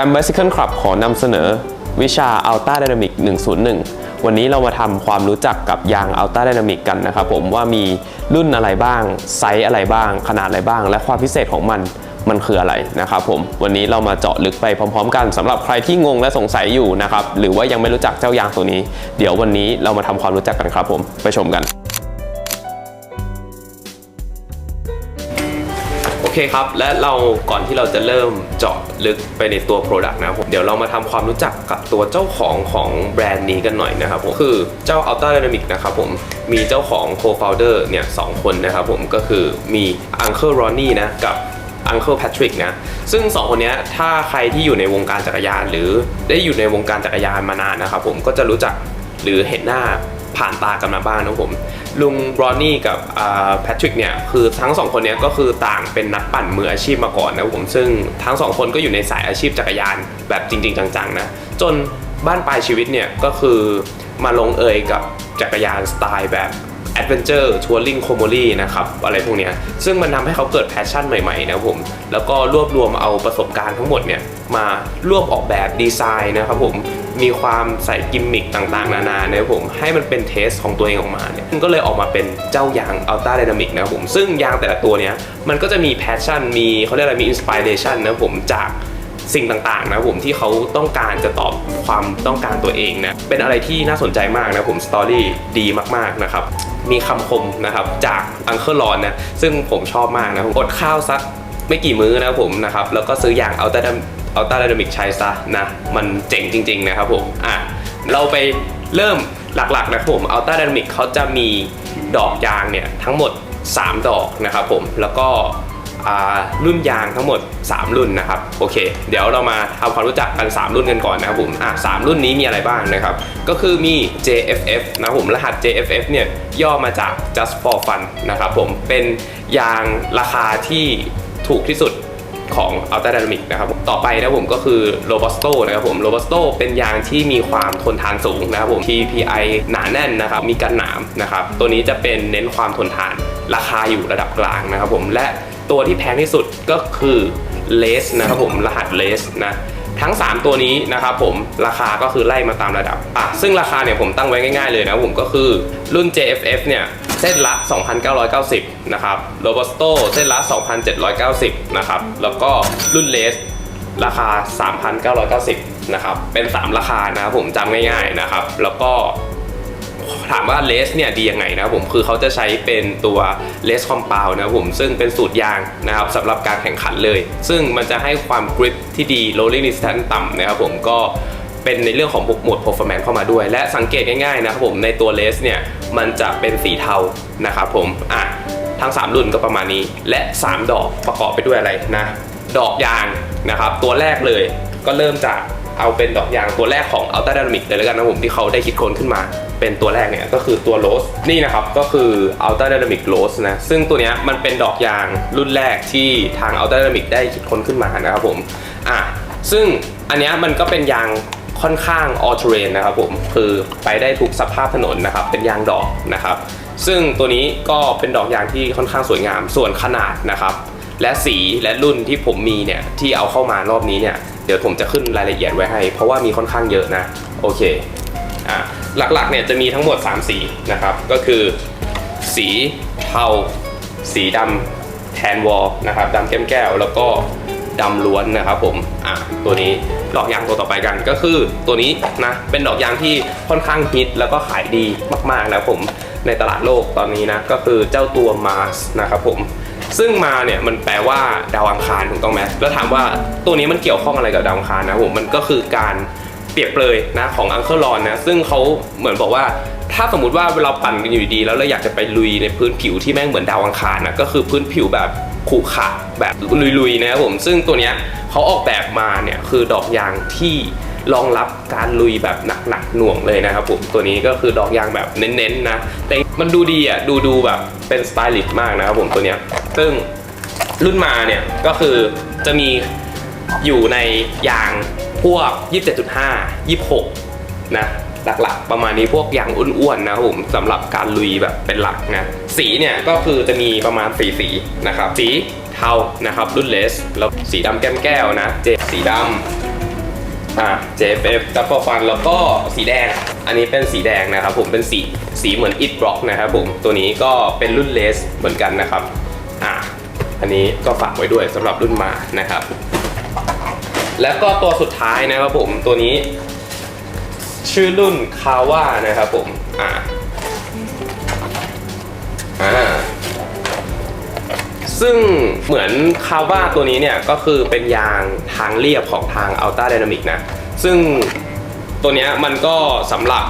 Fam Bicycle Club ขอนำเสนอ วิชา Ultra Dynamic 101 วันนี้เรามาทำความรู้จักกับยาง Ultra Dynamic กันนะครับผมว่ามีรุ่นอะไรบ้าง ไซส์อะไรบ้าง ขนาดอะไรบ้าง และความพิเศษของมันมันคืออะไรนะครับผมวันนี้เรามาเจาะลึกไปพร้อม ๆ กันสำหรับใครที่งงและสงสัยอยู่นะครับหรือว่ายังไม่รู้จักเจ้ายางตัวนี้ เดี๋ยววันนี้เรามาทำความรู้จักกันครับผมไปชมกัน เคครับ และเราก่อนที่เราจะเริ่มเจาะลึกไปในตัว Product นะครับผมเดี๋ยวเรามาทำความรู้จักกับตัวเจ้าของของแบรนด์นี้กันหน่อยนะครับผมคือเจ้า Ultra Dynamic นะครับผมมีเจ้าของ Co-founder เนี่ยสองคนนะครับผมก็คือมี Uncle Ronnie นะกับ Uncle Patrick นะ ซึ่งสองคนนี้ถ้าใครที่อยู่ในวงการจักรยาน หรือได้อยู่ในวงการจักรยานมานานนะครับผมก็จะรู้จักหรือเห็นหน้า ผ่านตากันมาบ้างนะครับผมลุงบรอนนี่กับแพทริกเนี่ยคือทั้งสองคนเนี้ยก็คือต่างเป็นนักปั่นมืออาชีพมาก่อนนะครับผมซึ่งทั้งสองคนก็อยู่ในสายอาชีพจักรยานแบบจริง ๆ จังๆนะจนบ้านปลายชีวิตเนี่ยก็คือมาลงเอยกับจักรยานสไตล์แบบ แอดเวนเจอร์ทัวริงโคโมลี่นะครับอะไรพวกนี้ซึ่งมันทำให้เขาเกิดแพชชั่นใหม่ๆนะผม แล้วก็รวบรวมเอาประสบการณ์ทั้งหมดเนี่ยมารวมออกแบบดีไซน์นะครับผมมีความใส่กิมมิคต่างๆ นานานะครับผมให้มันเป็นเทสของตัวเองออกมาเนี่ยก็เลยออกมาเป็นเจ้ายาง Ultra Dynamic นะครับผมซึ่งยางแต่ละตัวเนี้ยมันก็จะมีแพชชั่นมีเขาเรียกอะไรมีอินสปิเรชันนะครับผมจาก สิ่งต่างๆนะผมที่เขาต้องการจะตอบความต้องการตัวเองนะเป็นอะไรที่น่าสนใจมากนะผมสตอรี่ดีมากๆนะครับมีคำคมนะครับจากอังเคอร์ลอนนะซึ่งผมชอบมากนะผมอดข้าวสักไม่กี่มื้อนะผมนะครับแล้วก็ซื้อยางเอัลต้าอัลต้าไดนามิกใช้ซะนะมันเจ๋งจริง ๆ นะครับผมอะเราไปเริ่มหลักๆนะครับผมอัลต้าไดนามิกเขาจะมีดอกยางเนี่ยทั้งหมด 3 ดอกนะครับผมแล้วก็ รุ่นยางทั้งหมด 3 รุ่นนะครับโอเค เดี๋ยวเรามาทำความรู้จักกัน 3 รุ่นกันก่อนนะครับผมอะสามรุ่นนี้มีอะไรบ้างนะครับ ก็คือมี JFF นะครับผมรหัส JFF เนี่ยย่อมาจาก just for fun นะครับผมเป็นยางราคาที่ถูกที่สุดของ Ultra Dynamic นะครับต่อไปนะผมก็คือ Robusto นะครับผม Robusto เป็นยางที่มีความทนทานสูงนะครับผม TPI หนาแน่นนะครับมีกันหนามนะครับตัวนี้จะเป็นเน้นความทนทานราคาอยู่ระดับกลางนะครับผมและ ตัวที่แพงที่สุดก็คือ Lace นะครับผมรหัส Lace นะทั้ง 3 ตัวนี้นะครับผมราคาก็คือไล่มาตามระดับอะซึ่งราคาเนี่ยผมตั้งไว้ง่าย ๆเลยนะผมก็คือรุ่น JFF เนี่ยเส้นละ 2,990 นะครับ Robusto เส้นละ 2,790 นะครับ แล้วก็รุ่นเลสราคา 3,990 นะครับ เป็น 3 ราคานะครับผมจำง่ายๆนะครับ แล้วก็ ถามว่าเลสเนี่ยดียังไงนะผมคือเขาจะใช้เป็นตัวเลสคอม u n d นะผมซึ่งเป็นสูตรยางนะครับสำหรับการแข่งขันเลย ซึ่งมันจะให้ความกริปที่ดี rolling distance ต่ำนะครับผมก็เป็นในเรื่องของหมวด performance เข้ามาด้วย และสังเกตง่ายๆนะครับผมในตัวเลสเนี่ยมันจะเป็นสีเทานะครับผมอะทั้ง 3 รุ่นก็ประมาณนี้ และ 3 ดอกประกอบไปด้วยอะไรนะ ดอกยางนะครับ ตัวแรกเลยก็เริ่มจาก เอาเป็นดอกยางตัวแรกของ Ultra Dynamic เลยแล้วกันนะผมที่เขาได้คิดค้นขึ้นมา เป็นตัวแรกเนี่ยก็คือตัว Rose นี่นะครับก็คือ Ultra Dynamic Rose นะซึ่งตัวเนี้ยมันเป็นดอกยางรุ่นแรกที่ทาง Ultra Dynamic ได้คิดค้นขึ้นมานะครับผมอะซึ่งอันเนี้ยมันก็เป็นยางค่อนข้าง all terrain นะครับผมคือไปได้ทุกสภาพถนนนะครับเป็นยางดอกนะครับซึ่งตัวนี้ก็เป็นดอกยางที่ค่อนข้างสวยงามส่วนขนาดนะครับ และสีและรุ่นที่ผมมีเนี่ยที่เอาเข้ามารอบนี้เนี่ย ดี๋ยวผมจะขึ้นรายละเอียดไว้ให้ เพราะว่ามีค่อนข้างเยอะนะ โอเคอะหลักๆเนี่ยจะมีทั้งหมด 3 สีนะครับ ก็คือสีเทาสีดำแทนวอลนะครับดำแก้มแก้วแล้วก็ดำล้วนนะครับผม อะ ตัวนี้ดอกยางตัวต่อไปกันก็คือตัวนี้นะ เป็นดอกยางที่ค่อนข้างฮิตแล้วก็ขายดีมากๆนะผมในตลาดโลกตอนนี้นะ ก็คือเจ้าตัว Mars นะครับผม ซึ่งมาเนี่ยมันแปลว่าดาวอังคารถูกต้องไหมแล้วถามว่าตัวนี้มันเกี่ยวข้องอะไรกับดาวอังคารนะผมมันก็คือการเปรียบเปรยนะของอังเคิลรอนนะซึ่งเขาเหมือนบอกว่าถ้าสมมติว่าเราปั่นกันอยู่ดีแล้วเราอยากจะไปลุยในพื้นผิวที่แม่งเหมือนดาวอังคารนะก็คือพื้นผิวแบบขรุขระแบบลุยๆนะครับผมซึ่งตัวเนี้ยเขาออกแบบมาเนี่ยคือดอกยางที่ รองรับการลุยแบบหนักๆหน่วงเลยนะครับผมตัวนี้ก็คือดอกยางแบบเน้นๆนะแต่มันดูดีอะดูดูแบบเป็นสไตลิสต์มากนะครับผมตัวเนี้ยซึ่งรุ่นมาเนี่ยก็คือจะมีอยู่ในยางพวก 27.5 26 นะหลักๆ ประมาณนี้พวกยางอ้วนๆนะครับผมสำหรับการลุยแบบเป็นหลักนะสีเนี่ยก็คือจะมีประมาณสีสีนะครับ สีเทานะครับรุ่นเลสแล้วสีดำแก้มแก้วนะเจสีดำ อ่า JFF ดับเบิลฟันแล้วก็สีแดง อันนี้เป็นสีแดงนะครับผมเป็นสีสีเหมือน It Block นะครับผมตัวนี้ก็เป็นรุ่นเลสเหมือนกันนะครับอ่าอันนี้ก็ฝากไว้ด้วยสำหรับรุ่นมานะครับ แล้วก็ตัวสุดท้ายนะครับผมตัวนี้ ชื่อรุ่นคาว่านะครับผมอ่าอ่า ซึ่งเหมือนคาว่าตัวนี้เนี่ยก็คือเป็นยางทางเรียบของทาง Ultra Dynamic นะ ซึ่งตัวเนี้ยมันก็สำหรับ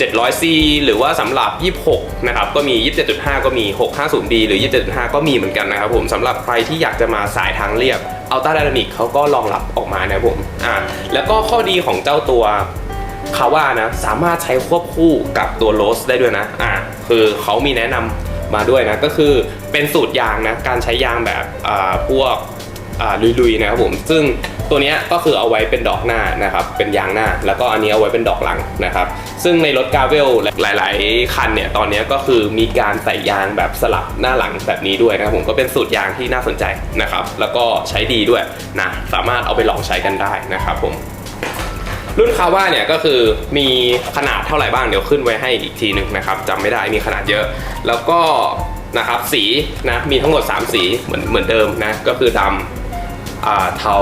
700C หรือว่าสำหรับ 26 นะครับ ก็มี 27.5 ก็มี 650D หรือ 27.5 ก็มีเหมือนกันนะครับผมสำหรับใครที่อยากจะมาสายทางเรียบ Ultra Dynamic เขาก็รองรับออกมานะผมอ่าแล้วก็ข้อดีของเจ้าตัวคาว่านะสามารถใช้ควบคู่กับตัวโรสได้ด้วยนะอ่าคือเขามีแนะนำ มาด้วยนะก็คือเป็นสูตรยางนะการใช้ยางแบบพวกลุยๆนะครับผมซึ่งตัวนี้ก็คือเอาไว้เป็นดอกหน้านะครับเป็นยางหน้า แล้วก็อันนี้เอาไว้เป็นดอกหลังนะครับ ซึ่งในรถกาเวลหลาย ๆ คันเนี่ยตอนนี้ก็คือมีการใส่ยางแบบสลับหน้าหลังแบบนี้ด้วยนะครับผมก็เป็นสูตรยางที่น่าสนใจนะครับ แล้วก็ใช้ดีด้วยนะสามารถเอาไปลองใช้กันได้นะครับผม รุ่นคาว่าเนี่ยก็คือมีขนาดเท่าไหร่บ้างเดี๋ยวขึ้นไว้ให้อีกทีหนึ่งนะครับจำไม่ได้มีขนาดเยอะ แล้วก็นะครับสีนะมีทั้งหมด 3 สีเหมือนเหมือนเดิมนะก็คือดำอ่าเทา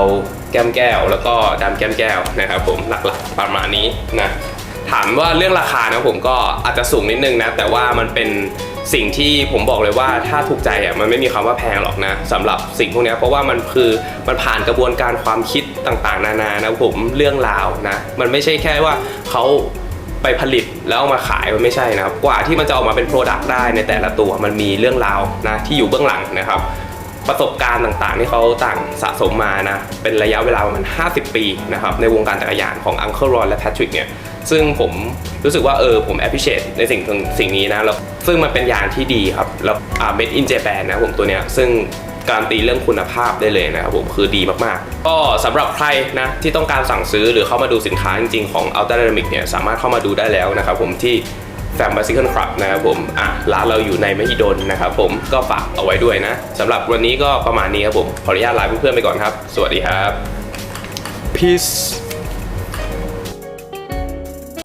แก้มแก้ว แล้วก็ดำแก้มแก้วนะครับผมหลักๆประมาณนี้นะถามว่าเรื่องราคานะผมก็อาจจะสูงนิดนึงนะแต่ว่ามันเป็น สิ่งที่ผมบอกเลยว่าถ้าถูกใจอะมันไม่มีคำว่าแพงหรอกนะสำหรับสิ่งพวกนี้เพราะว่ามันคือมันผ่านกระบวนการความคิดต่างๆ นานานะผมเรื่องราวนะ มันไม่ใช่แค่ว่าเขาไปผลิตแล้วเอามาขายมันไม่ใช่นะครับ กว่าที่มันจะออกมาเป็นโปรดักต์ได้ในแต่ละตัวมันมีเรื่องราวนะที่อยู่เบื้องหลังนะครับ ประสบการณ์ต่างๆ ที่เขาต่างสะสมมานะเป็นระยะเวลาประมาณ 50 ปีนะครับในวงการจักรยานของ Uncle Ron และ Patrick เนี่ยซึ่งผมรู้สึกว่าเออผม appreciate ในสิ่งสิ่งนี้นะแล้วซึ่งมันเป็นยางที่ดีครับ แล้วอ่า made in Japan นะผมตัวเนี้ยซึ่งการตีเรื่องคุณภาพได้เลยนะครับผมคือดีมากๆ ก็สำหรับใครนะที่ต้องการสั่งซื้อหรือเข้ามาดูสินค้าจริงๆของ Ultra Dynamic เนี่ยสามารถเข้ามาดูได้แล้วนะครับผมที่ แฟมบ i ซิเคิลครับนะครับผมอะร้านเราอยู่ในมหิดลนะครับผมก็ฝากเอาไว้ด้วยนะสำหรับวันนี้ก็ประมาณนี้ครับผมขออนุญาตลาเพื่อนๆไปก่อนครับ สวัสดีครับ peace